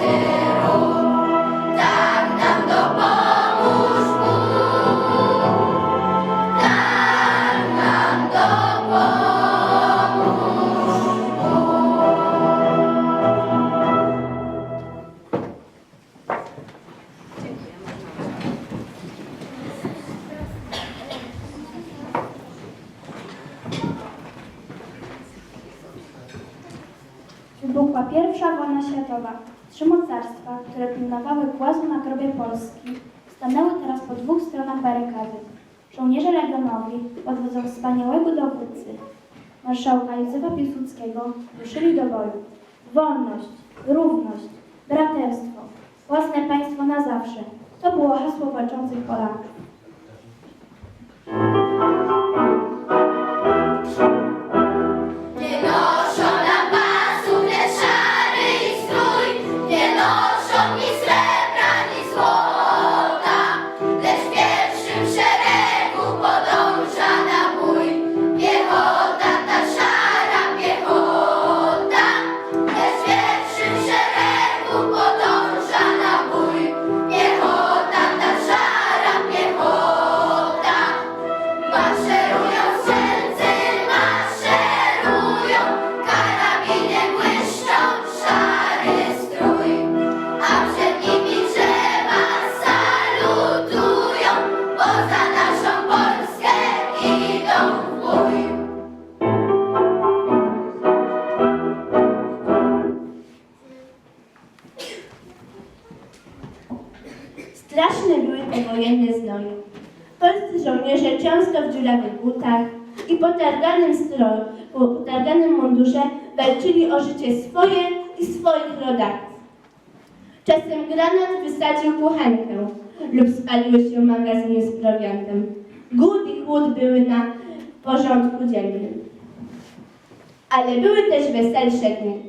Amen. Wybuchła pierwsza wojna światowa. Trzy mocarstwa, które pilnowały głazu na grobie Polski, stanęły teraz po dwóch stronach barykady. Żołnierze legionowi pod wodzą wspaniałego dowódcy, marszałka Józefa Piłsudskiego, ruszyli do boju. Wolność, równość, braterstwo, własne państwo na zawsze. To było hasło walczących Polaków. Wojenne znoje. Polscy żołnierze często w dziurawych butach i potarganym stroju, po potarganym mundurze walczyli o życie swoje i swoich rodaków. Czasem granat wysadził kuchenkę lub spaliły się magazyny z prowiantem. Głód i chłód były na porządku dziennym. Ale były też weselsze dni.